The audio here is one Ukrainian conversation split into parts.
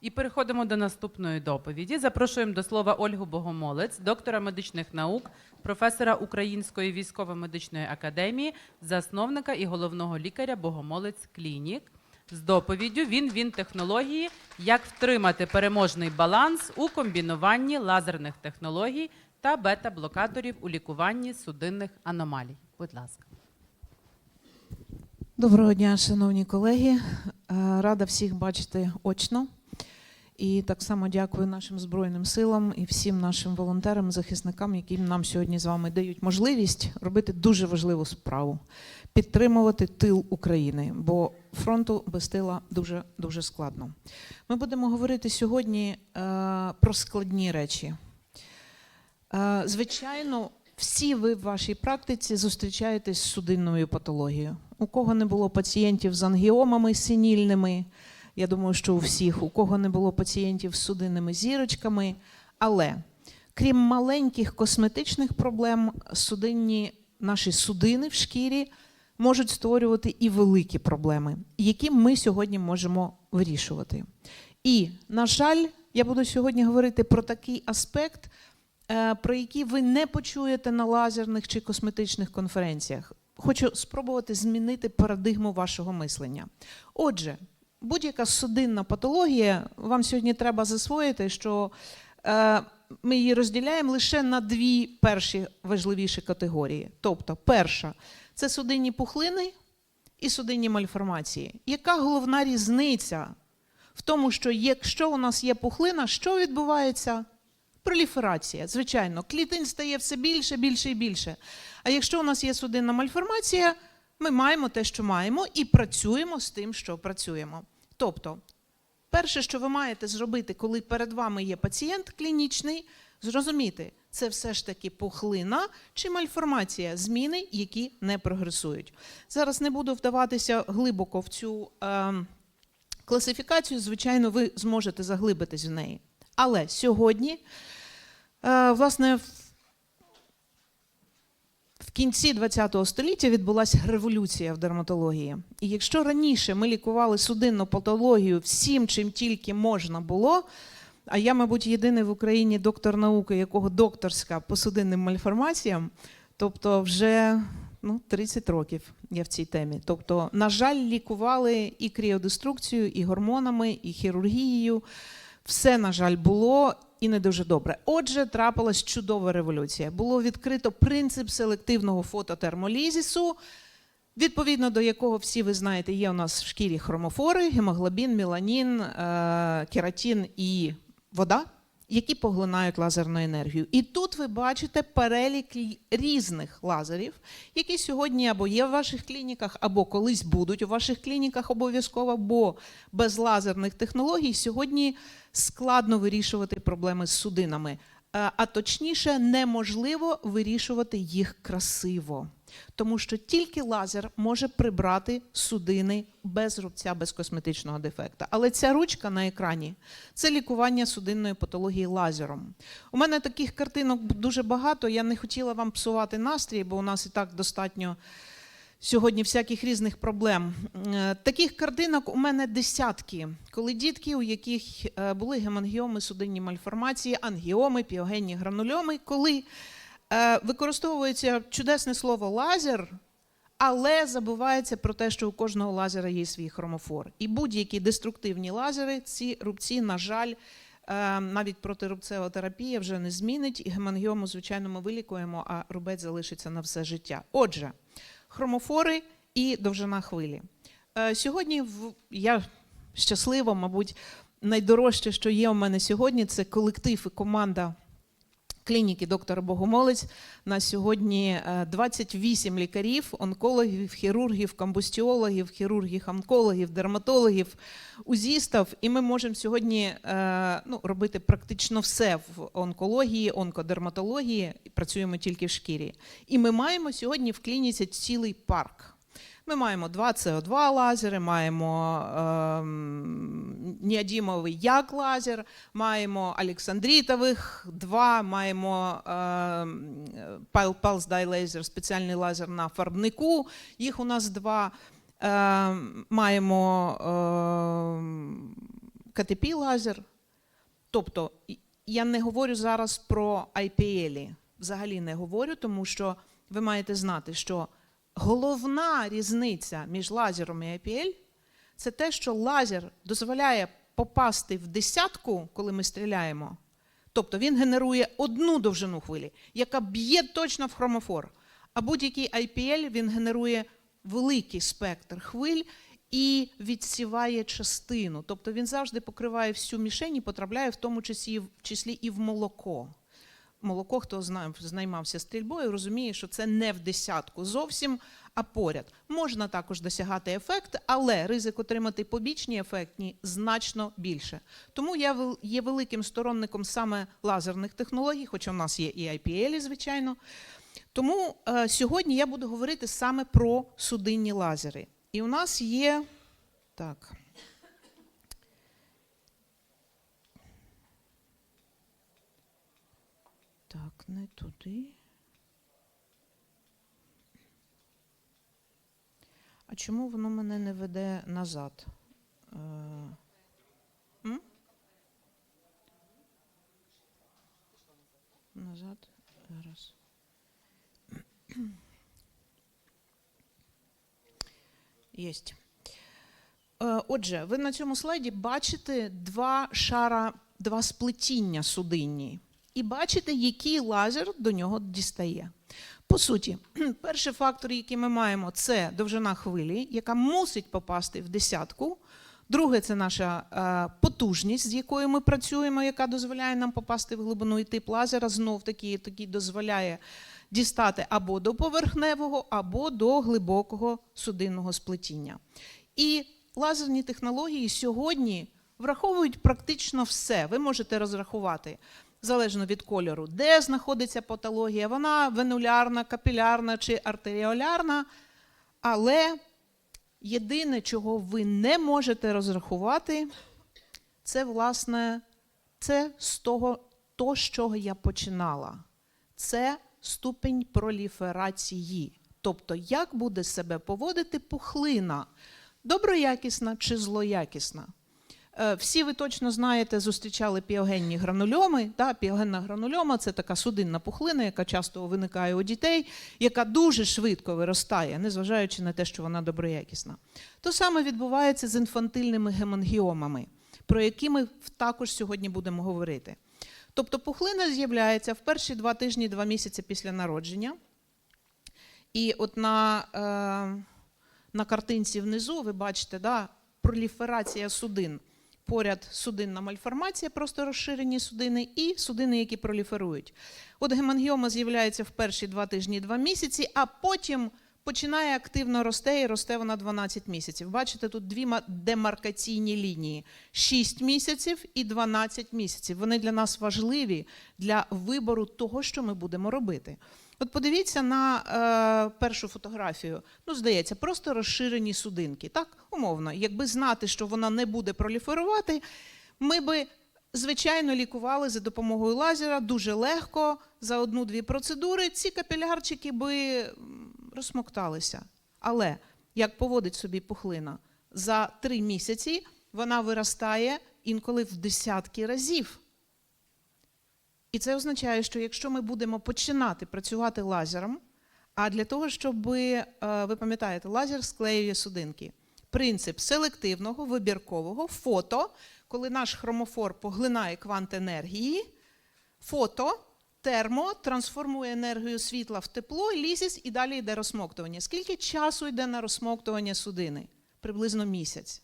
І переходимо до наступної доповіді. Запрошуємо до слова Ольгу Богомолець, доктора медичних наук, професора Української військово-медичної академії, засновника і головного лікаря Богомолець Клінік. З доповіддю він він технології, як втримати переможний баланс у комбінуванні лазерних технологій та бета-блокаторів у лікуванні судинних аномалій. Будь ласка. Доброго дня, шановні колеги. Е, Рада всіх бачити очно. І так само дякую нашим Збройним силам і всім нашим волонтерам, захисникам, які нам сьогодні з вами дають можливість робити дуже важливу справу підтримувати тил України, бо фронту без тила дуже дуже складно. Ми будемо говорити сьогодні е, про складні речі. Е, Звичайно, всі ви в вашій практиці зустрічаєтесь з судинною патологією. У кого не було пацієнтів з ангіомами синільними, я думаю, що у всіх, у кого не було пацієнтів з судинними зірочками. Але крім маленьких косметичних проблем, судинні наші судини в шкірі можуть створювати і великі проблеми, які ми сьогодні можемо вирішувати. І, на жаль, я буду сьогодні говорити про такий аспект, е, про який ви не почуєте на лазерних чи косметичних конференціях. Хочу спробувати змінити парадигму вашого мислення. Отже, будь-яка судинна патологія, вам сьогодні треба засвоїти, що е, ми її розділяємо лише на дві перші важливіші категорії. Тобто, перша це судинні пухлини і судинні мальформації. Яка головна різниця в тому, що якщо у нас є пухлина, що відбувається? Проліферація, звичайно, клітин стає все більше, більше і більше. А якщо у нас є судинна мальформація, ми маємо те, що маємо, і працюємо з тим, що працюємо. Тобто, перше, що ви маєте зробити, коли перед вами є пацієнт клінічний, зрозуміти, це все ж таки пухлина чи мальформація, зміни, які не прогресують. Зараз не буду вдаватися глибоко в цю е, класифікацію, звичайно, ви зможете заглибитись в неї. Але сьогодні, е, власне, в- кінці ХХ століття відбулася революція в дерматології. І якщо раніше ми лікували судинну патологію всім, чим тільки можна було, а я, мабуть, єдиний в Україні доктор науки, якого докторська по судинним мальформаціям, тобто вже ну, 30 років я в цій темі. Тобто, на жаль, лікували і кріодеструкцію, і гормонами, і хірургією. Все, на жаль, було і не дуже добре. Отже, трапилась чудова революція. Було відкрито принцип селективного фототермолізісу, відповідно до якого всі ви знаєте, є у нас в шкірі хромофори, гемоглобін, меланін, кератін і вода, які поглинають лазерну енергію. І тут ви бачите перелік різних лазерів, які сьогодні або є в ваших клініках, або колись будуть у ваших клініках обов'язково, бо без лазерних технологій сьогодні складно вирішувати проблеми з судинами. Е, А точніше, неможливо вирішувати їх красиво, тому що тільки лазер може прибрати судини без рубця, без косметичного дефекта. Але ця ручка на екрані це лікування судинної патології лазером. У мене таких картинок дуже багато. Я не хотіла вам псувати настрій, бо у нас і так достатньо сьогодні всяких різних проблем. Е, Таких картинок у мене десятки, коли дітки, у яких е, були гемангіоми, судинні мальформації, ангіоми, піогенні гранульоми, коли використовується чудесне слово лазер. Але забувається про те, що у кожного лазера є свій хромофор. І будь-які деструктивні лазери, ці рубці, на жаль, е, навіть протирубцева терапія вже не змінить. І гемангіому, звичайно, ми вилікуємо, а рубець залишиться на все життя. Отже, хромофори і довжина хвилі. Е, Сьогодні я щаслива, мабуть, найдорожче, що є у мене сьогодні, це колектив і команда клініки доктора Богомолець. На сьогодні е, 28 лікарів, онкологів, хірургів, комбустіологів, хірургів, онкологів, дерматологів, узістів. І ми можемо сьогодні е, ну, робити практично все в онкології, онкодерматології. Працюємо тільки в шкірі. І ми маємо сьогодні в клініці цілий парк. Ми маємо два СО2 лазери, маємо ем, неодімовий як лазер, маємо Олександрітових два, маємо Pul- Pulse Dye Laser, спеціальний лазер на фарбнику. Їх у нас два. Ем, маємо ем, КТП лазер. Тобто, я не говорю зараз про IPL, взагалі не говорю, тому що ви маєте знати, що головна різниця між лазером і IPL це те, що лазер дозволяє попасти в десятку, коли ми стріляємо. Тобто він генерує одну довжину хвилі, яка б'є точно в хромофор. А будь-який IPL він генерує великий спектр хвиль і відсіває частину. Тобто він завжди покриває всю мішень і потрапляє в тому числі, числі і в молоко. Молоко, хто займався стрільбою, розуміє, що це не в десятку зовсім, а поряд. Можна також досягати ефект, але ризик отримати побічні ефектні значно більше. Тому я є великим сторонником саме лазерних технологій, хоча в нас є і IPL, звичайно. Тому е, сьогодні я буду говорити саме про судинні лазери. І у нас є так. Так, не туди. А чому воно мене не веде назад? Е, м? Назад. Зараз. Єсть. Е, Отже, ви на цьому слайді бачите два шара, два сплетіння судинні. І бачите, який лазер до нього дістає. По суті, перший фактор, який ми маємо, це довжина хвилі, яка мусить попасти в десятку. Друге, це наша е, потужність, з якою ми працюємо, яка дозволяє нам попасти в глибину. І тип лазера знов таки який дозволяє дістати або до поверхневого, або до глибокого судинного сплетіння. І лазерні технології сьогодні враховують практично все. Ви можете розрахувати залежно від кольору, де знаходиться патологія, вона венулярна, капілярна чи артеріолярна. Але єдине, чого ви не можете розрахувати, це, власне, це з того, то, з чого я починала. Це ступень проліферації. Тобто, як буде себе поводити пухлина, доброякісна чи злоякісна. Е, Всі ви точно знаєте, зустрічали піогенні гранульоми. Да? Піогенна гранульома це така судинна пухлина, яка часто виникає у дітей, яка дуже швидко виростає, незважаючи на те, що вона доброякісна. То саме відбувається з інфантильними гемангіомами, про які ми також сьогодні будемо говорити. Тобто пухлина з'являється в перші два тижні, два місяці після народження. І от на, е, на картинці внизу ви бачите, да, проліферація судин. Поряд судинна мальформація, просто розширені судини, і судини, які проліферують. От гемангіома з'являється в перші два тижні, два місяці, а потім починає активно рости і росте вона 12 місяців. Бачите, тут дві демаркаційні лінії: 6 місяців і 12 місяців. Вони для нас важливі для вибору того, що ми будемо робити. От подивіться на е, першу фотографію. Ну, здається, просто розширені судинки. Так, умовно. Якби знати, що вона не буде проліферувати, ми би, звичайно, лікували за допомогою лазера дуже легко за одну-дві процедури. Ці капілярчики би розсмокталися. Але як поводить собі пухлина? За три місяці вона виростає інколи в десятки разів. І це означає, що якщо ми будемо починати працювати лазером, а для того, щоб е, ви пам'ятаєте, лазер склеює судинки. Принцип селективного, вибіркового, фото, коли наш хромофор поглинає квант енергії, фото, термо трансформує енергію світла в тепло, лізіс і далі йде розсмоктування. Скільки часу йде на розсмоктування судини? Приблизно місяць.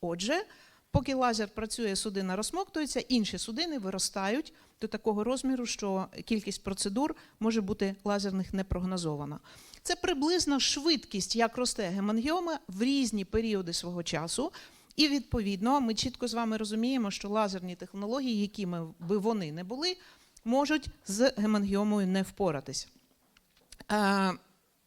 Отже, поки лазер працює, судина розсмоктується, інші судини виростають до такого розміру, що кількість процедур може бути лазерних не прогнозована. Це приблизно швидкість, як росте гемангіома в різні періоди свого часу. І відповідно ми чітко з вами розуміємо, що лазерні технології, якими би вони не були, можуть з гемангіомою не впоратися. Е,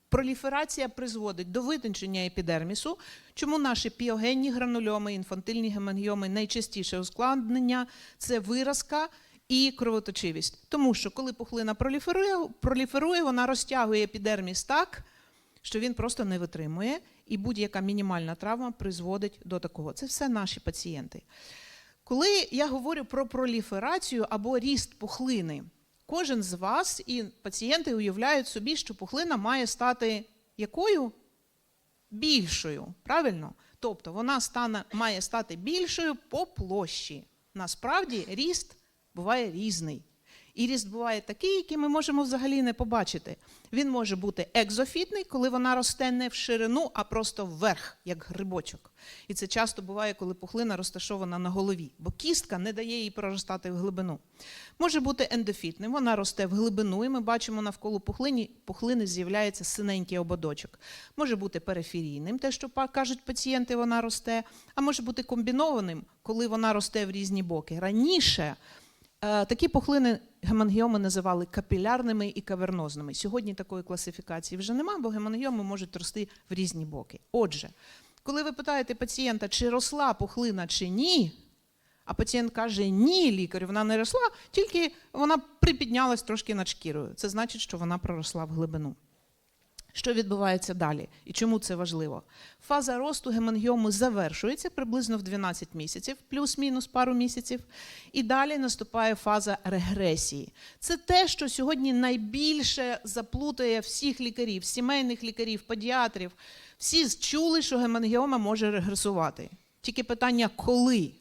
Проліферація призводить до витончення епідермісу, чому наші піогенні гранульоми, інфантильні гемангіоми найчастіше ускладнення це виразка і кровоточивість. Тому що коли пухлина проліферує, проліферує, вона розтягує епідерміс так, що він просто не витримує, і будь-яка мінімальна травма призводить до такого. Це все наші пацієнти. Коли я говорю про проліферацію або ріст пухлини, кожен з вас і пацієнти уявляють собі, що пухлина має стати якою? Більшою, правильно? Тобто вона стане, має стати більшою по площі. Насправді ріст буває різний. І ріст буває такий, який ми можемо взагалі не побачити. Він може бути екзофітний, коли вона росте не в ширину, а просто вверх, як грибочок. І це часто буває, коли пухлина розташована на голові, бо кістка не дає їй проростати в глибину. Може бути ендофітним, вона росте в глибину, і ми бачимо навколо пухлині, пухлини з'являється синенький ободочок. Може бути периферійним, те, що кажуть пацієнти, вона росте, а може бути комбінованим, коли вона росте в різні боки. Раніше Такі пухлини гемангіоми називали капілярними і кавернозними. Сьогодні такої класифікації вже немає, бо гемангіоми можуть рости в різні боки. Отже, коли ви питаєте пацієнта, чи росла пухлина чи ні, а пацієнт каже, ні, лікар, вона не росла, тільки вона припіднялась трошки над шкірою. Це значить, що вона проросла в глибину. Що відбувається далі і чому це важливо? Фаза росту гемангіоми завершується приблизно в 12 місяців, плюс-мінус пару місяців, і далі наступає фаза регресії. Це те, що сьогодні найбільше заплутає всіх лікарів, сімейних лікарів, педіатрів. Всі чули, що гемангіома може регресувати. Тільки питання коли.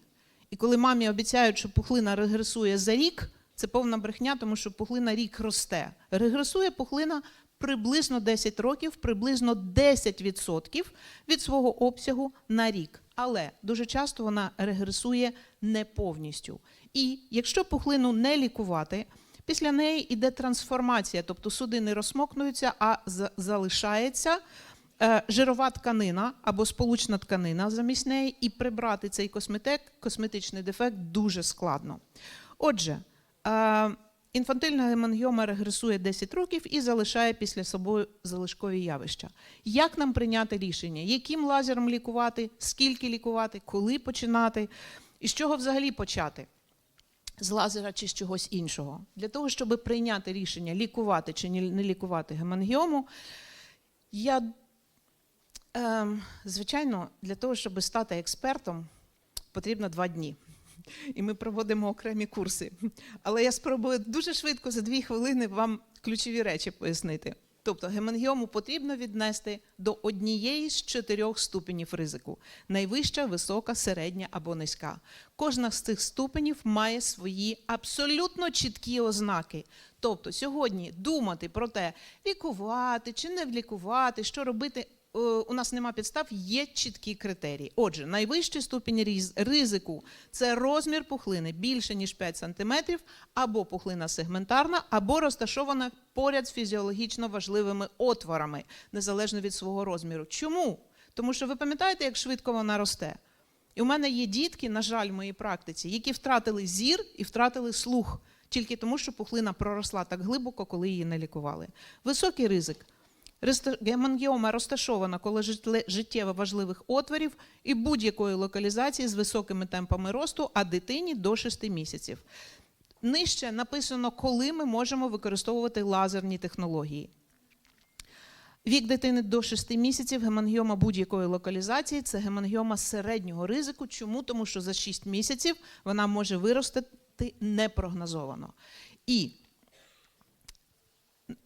І коли мамі обіцяють, що пухлина регресує за рік, це повна брехня, тому що пухлина рік росте. Регресує пухлина приблизно 10 років, приблизно 10% від свого обсягу на рік. Але дуже часто вона регресує не повністю. І якщо пухлину не лікувати, після неї йде трансформація, тобто судини розсмокнуються, а залишається е, жирова тканина або сполучна тканина замість неї, і прибрати цей косметик, косметичний дефект дуже складно. Отже, е, інфантильна гемангіома регресує 10 років і залишає після собою залишкові явища. Як нам прийняти рішення, яким лазером лікувати, скільки лікувати, коли починати, і з чого взагалі почати? З лазера чи з чогось іншого. Для того, щоб прийняти рішення, лікувати чи не лікувати гемангіому, я, ем, звичайно, для того, щоб стати експертом, потрібно два дні. І ми проводимо окремі курси. Але я спробую дуже швидко за дві хвилини вам ключові речі пояснити. Тобто гемангіому потрібно віднести до однієї з чотирьох ступенів ризику: найвища, висока, середня або низька. Кожна з цих ступенів має свої абсолютно чіткі ознаки. Тобто сьогодні думати про те, лікувати чи не лікувати, що робити. Е, У нас нема підстав, є чіткі критерії. Отже, найвищий ступінь різ- ризику це розмір пухлини більше ніж 5 см, або пухлина сегментарна, або розташована поряд з фізіологічно важливими отворами, незалежно від свого розміру. Чому? Тому що ви пам'ятаєте, як швидко вона росте? І у мене є дітки, на жаль, в моїй практиці, які втратили зір і втратили слух тільки тому, що пухлина проросла так глибоко, коли її не лікували. Високий ризик. Гемангіома розташована коло життєво важливих отворів і будь-якої локалізації з високими темпами росту, а дитині до 6 місяців. Нижче написано, коли ми можемо використовувати лазерні технології. Вік дитини до 6 місяців, гемангіома будь-якої локалізації це гемангіома середнього ризику. Чому? Тому що за 6 місяців вона може виростити непрогнозовано. І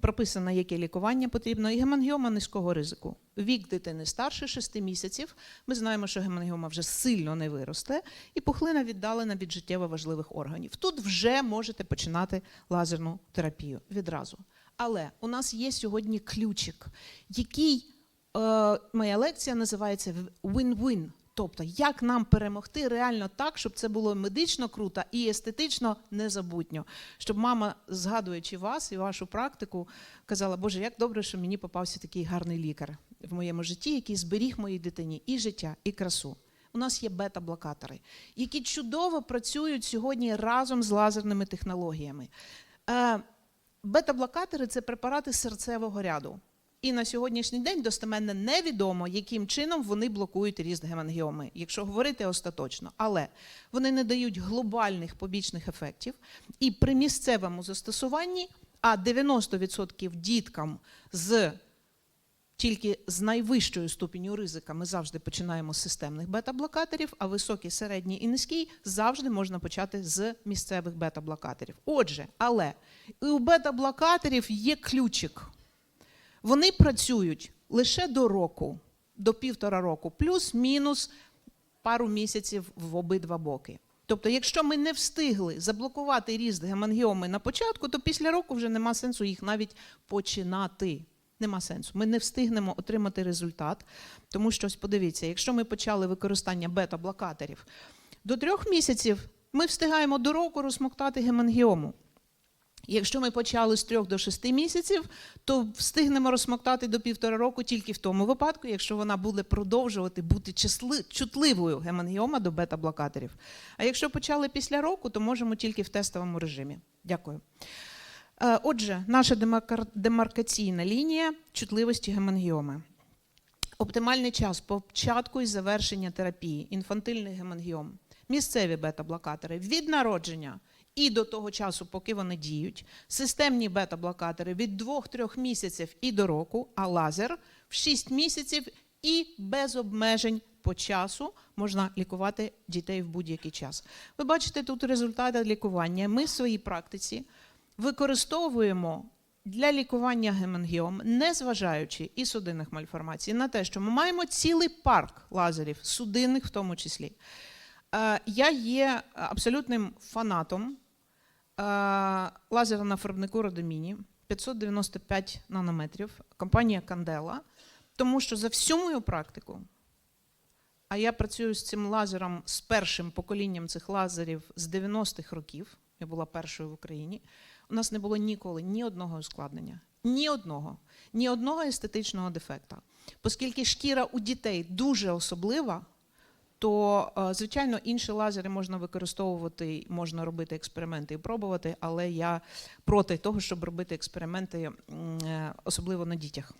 прописано, яке лікування потрібно, і гемангіома низького ризику. Вік дитини старше 6 місяців. Ми знаємо, що гемангіома вже сильно не виросте, і пухлина віддалена від життєво важливих органів. Тут вже можете починати лазерну терапію відразу. Але у нас є сьогодні ключик, який е, моя лекція називається Win-Win. Тобто, як нам перемогти реально так, щоб це було медично круто і естетично незабутньо. Щоб мама, згадуючи вас і вашу практику, казала, Боже, як добре, що мені попався такий гарний лікар в моєму житті, який зберіг моїй дитині і життя, і красу. У нас є бета-блокатори, які чудово працюють сьогодні разом з лазерними технологіями. Е, Бета-блокатори це препарати серцевого ряду. І на сьогоднішній день достеменно невідомо, яким чином вони блокують ріст гемангіоми, якщо говорити остаточно. Але вони не дають глобальних побічних ефектів. І при місцевому застосуванні, а 90% діткам з Тільки з найвищою ступеню ризика ми завжди починаємо з системних бета-блокаторів, а високий, середній і низький завжди можна почати з місцевих бета-блокаторів. Отже, але і у бета-блокаторів є ключик. Вони працюють лише до року, до півтора року, плюс-мінус пару місяців в обидва боки. Тобто, якщо ми не встигли заблокувати ріст гемангіоми на початку, то після року вже нема сенсу їх навіть починати. Нема сенсу. Ми не встигнемо отримати результат. Тому що ось подивіться, якщо ми почали використання бета-блокаторів до трьох місяців, ми встигаємо до року розмоктати гемангіому. Якщо ми почали з трьох до шести місяців, то встигнемо розсмоктати до півтора року тільки в тому випадку, якщо вона буде продовжувати бути числи- чутливою гемангіома до бета-блокаторів. А якщо почали після року, то можемо тільки в тестовому режимі. Дякую. Е, Отже, наша демаркаційна лінія чутливості гемангіоми. Оптимальний час початку і завершення терапії, інфантильний гемангіом, місцеві бета-блокатори від народження і до того часу, поки вони діють, системні бета-блокатори від 2-3 місяців і до року, а лазер в 6 місяців і без обмежень по часу можна лікувати дітей в будь-який час. Ви бачите тут результати лікування. Ми в своїй практиці використовуємо для лікування гемангіом, незважаючи і судинних мальформацій, на те, що ми маємо цілий парк лазерів, судинних в тому числі. Е, Я є абсолютним фанатом лазера на фарбнику Родоміні 595 нанометрів, компанія Кандела, тому що за всю мою практику, а я працюю з цим лазером з першим поколінням цих лазерів з 90-х років, я була першою в Україні. У нас не було ніколи ні одного ускладнення, ні одного, ні одного естетичного дефекта. Оскільки шкіра у дітей дуже особлива, то, е, звичайно, інші лазери можна використовувати, можна робити експерименти і пробувати, але я проти того, щоб робити експерименти, е, особливо на дітях.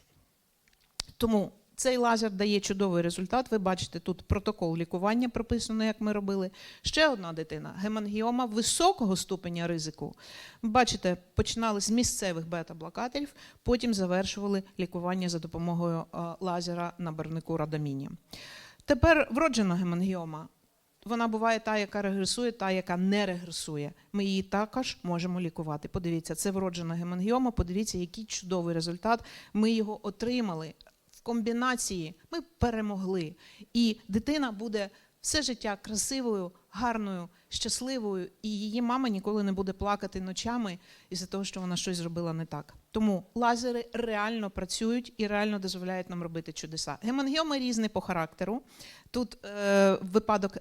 Тому цей лазер дає чудовий результат. Ви бачите тут протокол лікування прописано, як ми робили. Ще одна дитина гемангіома високого ступеня ризику. Бачите, починали з місцевих бета-блокаторів, потім завершували лікування за допомогою е, лазера на барвнику радаміні. Тепер вроджена гемангіома. Вона буває та, яка регресує, та, яка не регресує. Ми її також можемо лікувати. Подивіться, це вроджена гемангіома. Подивіться, який чудовий результат. Ми його отримали в комбінації. Ми перемогли. І дитина буде все життя красивою, гарною, щасливою, і її мама ніколи не буде плакати ночами із-за того, що вона щось зробила не так. Тому лазери реально працюють і реально дозволяють нам робити чудеса. Гемангіоми різні по характеру. Тут е, випадок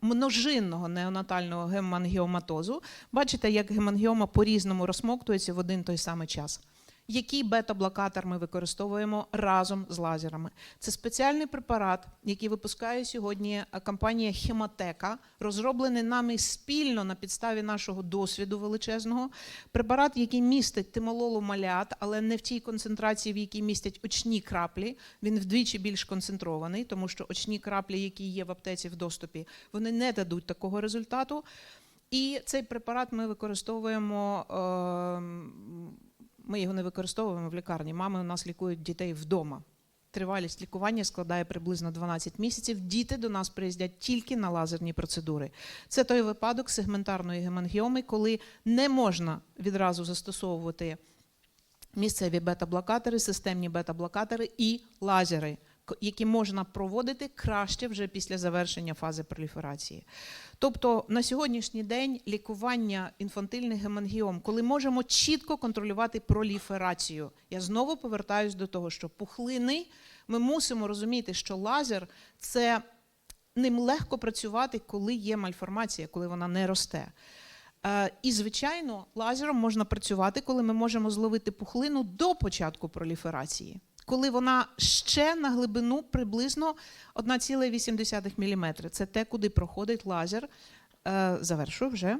множинного неонатального гемангіоматозу. Бачите, як гемангіома по-різному розсмоктується в один той самий час. Який бета-блокатор ми використовуємо разом з лазерами? Це спеціальний препарат, який випускає сьогодні е, компанія Хематека, розроблений нами спільно на підставі нашого досвіду величезного. Препарат, який містить тимололу малят, але не в тій концентрації, в якій містять очні краплі. Він вдвічі більш концентрований, тому що очні краплі, які є в аптеці в доступі, вони не дадуть такого результату. І цей препарат ми використовуємо. ем, Ми його не використовуємо в лікарні. Мами у нас лікують дітей вдома. Тривалість лікування складає приблизно 12 місяців. Діти до нас приїздять тільки на лазерні процедури. Це той випадок сегментарної гемангіоми, коли не можна відразу застосовувати місцеві бета-блокатори, системні бета-блокатори і лазери, які можна проводити краще вже після завершення фази проліферації. Тобто на сьогоднішній день лікування інфантильних гемангіом, коли можемо чітко контролювати проліферацію. Я знову повертаюсь до того, що пухлини ми мусимо розуміти, що лазер це ним легко працювати, коли є мальформація, коли вона не росте. Е, І, звичайно, лазером можна працювати, коли ми можемо зловити пухлину до початку проліферації, коли вона ще на глибину приблизно 1,8 мм. Це те, куди проходить лазер. Е, Завершую вже.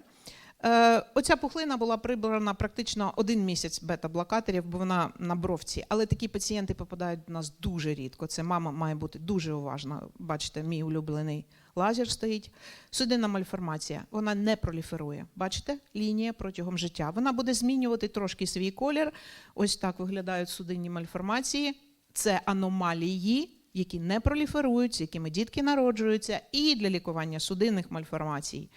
Е, Оця пухлина була прибрана практично один місяць бета-блокаторів, бо вона на бровці. Але такі пацієнти попадають до нас дуже рідко. Це мама має бути дуже уважна. Бачите, мій улюблений лазер стоїть. Судинна мальформація, вона не проліферує. Бачите, лінія протягом життя. Вона буде змінювати трошки свій колір. Ось так виглядають судинні мальформації. це аномалії, які не проліферують, з якими дітки народжуються, і для лікування судинних мальформацій.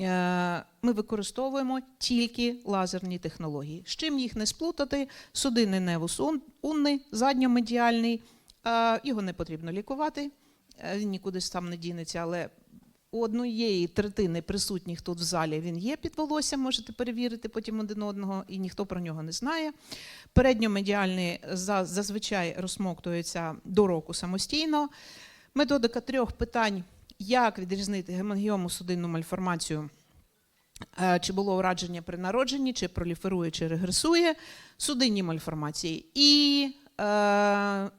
Е, Ми використовуємо тільки лазерні технології. З чим їх не сплутати? Судинний невус ун- унний, задньомедіальний, його не потрібно лікувати, е, він нікуди сам не дінеться, але у однієї третини присутніх тут в залі він є під волоссям, можете перевірити потім один одного, і ніхто про нього не знає. Передньомедіальний зазвичай розсмоктується до року самостійно. Методика трьох питань: як відрізнити гемангіому судинну мальформацію, е, чи було ураження при народженні, чи проліферує, чи регресує, судинні мальформації. І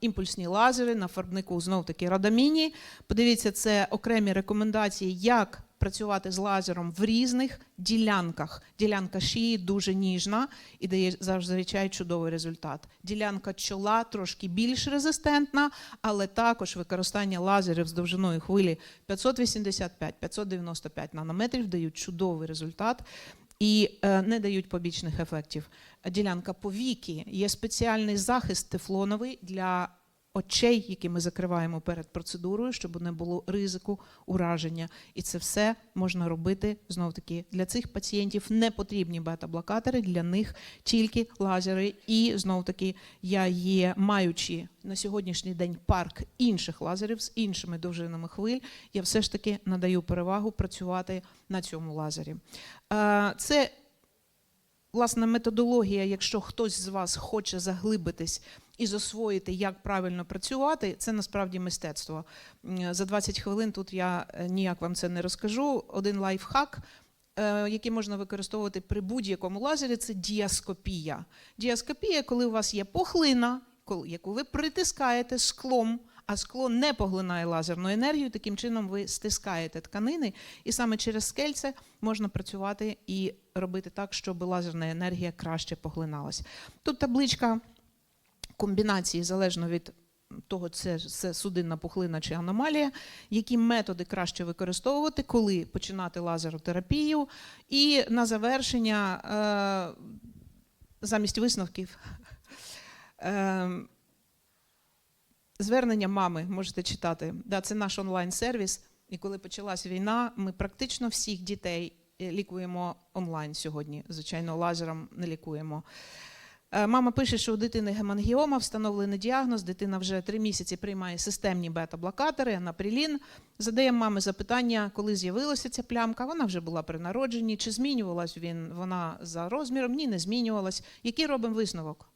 імпульсні лазери на фарбнику знов таки радаміні. Подивіться, це окремі рекомендації, як працювати з лазером в різних ділянках. Ділянка шиї дуже ніжна і дає зазвичай чудовий результат. Ділянка чола трошки більш резистентна, але також використання лазерів з довжиною хвилі 585-595 нанометрів дають чудовий результат і е, не дають побічних ефектів. Ділянка повіки є спеціальний захист тефлоновий для очей, які ми закриваємо перед процедурою, щоб не було ризику ураження. І це все можна робити знов таки для цих пацієнтів не потрібні бета-блокатори, для них тільки лазери. І знов таки я є маючи на сьогоднішній день парк інших лазерів з іншими довжинами хвиль. Я все ж таки надаю перевагу працювати на цьому лазері. Це власне методологія, якщо хтось з вас хоче заглибитись і засвоїти, як правильно працювати, це насправді мистецтво. За 20 хвилин тут я е, ніяк вам це не розкажу. Один лайфхак. е, Який можна використовувати при будь-якому лазері, це діаскопія. Діаскопія, коли у вас є пухлина, яку ви притискаєте склом, а скло не поглинає лазерну енергію. Таким чином ви стискаєте тканини, і саме через скельце можна працювати і робити так, щоб лазерна енергія краще поглиналась. Тут табличка комбінації залежно від того, це, це судинна пухлина чи аномалія, які методи краще використовувати, коли починати лазеротерапію. І на завершення, е, замість висновків, е, звернення мами можете читати. Да, це наш онлайн-сервіс. І коли почалась війна, ми практично всіх дітей е, лікуємо онлайн сьогодні. Звичайно, лазером не лікуємо. Е, Мама пише, що у дитини гемангіома, встановлений діагноз. Дитина вже три місяці приймає системні бета-блокатори, анаприлін. Задає мамі запитання, коли з'явилася ця плямка. Вона вже була при народженні. Чи змінювалась він, вона за розміром? Ні, не змінювалась. Який робимо висновок?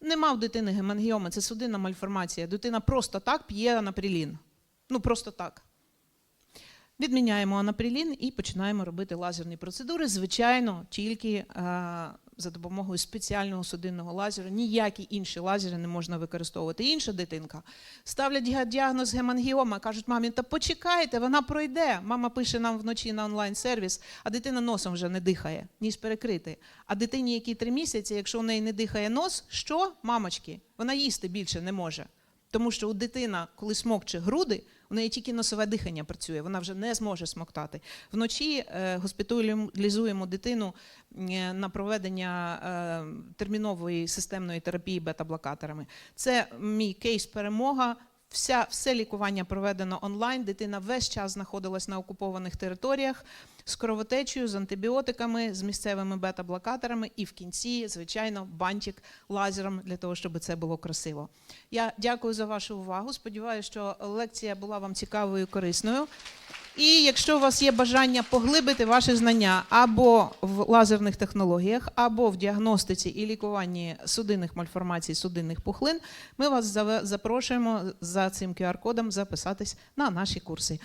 Нема в дитини гемангіоми, це судинна мальформація. Дитина просто так п'є анаприлін. Ну, просто так. Відміняємо анаприлін і починаємо робити лазерні процедури. Звичайно, тільки е, за допомогою спеціального судинного лазеру. Ніякі інші лазери не можна використовувати. Інша дитинка ставлять діагноз гемангіома, кажуть, мамі, та почекайте, вона пройде. Мама пише нам вночі на онлайн-сервіс, а дитина носом вже не дихає, ніс перекритий. А дитині, якій три місяці, якщо у неї не дихає нос, що, мамочки, вона їсти більше не може. Тому що у дитина, коли смокче груди, у неї тільки носове дихання працює, вона вже не зможе смоктати. Вночі е, госпіталізуємо дитину е, на проведення е, термінової системної терапії бета-блокаторами. Це мій кейс перемога. Вся, все лікування проведено онлайн. Дитина весь час знаходилась на окупованих територіях з кровотечею, з антибіотиками, з місцевими бета-блокаторами, і в кінці, звичайно, бантик лазером для того, щоб це було красиво. Я дякую за вашу увагу. Сподіваюся, що лекція була вам цікавою і корисною. І якщо у вас є бажання поглибити ваші знання або в лазерних технологіях, або в діагностиці і лікуванні судинних мальформацій, судинних пухлин, ми вас запрошуємо за цим QR-кодом записатись на наші курси.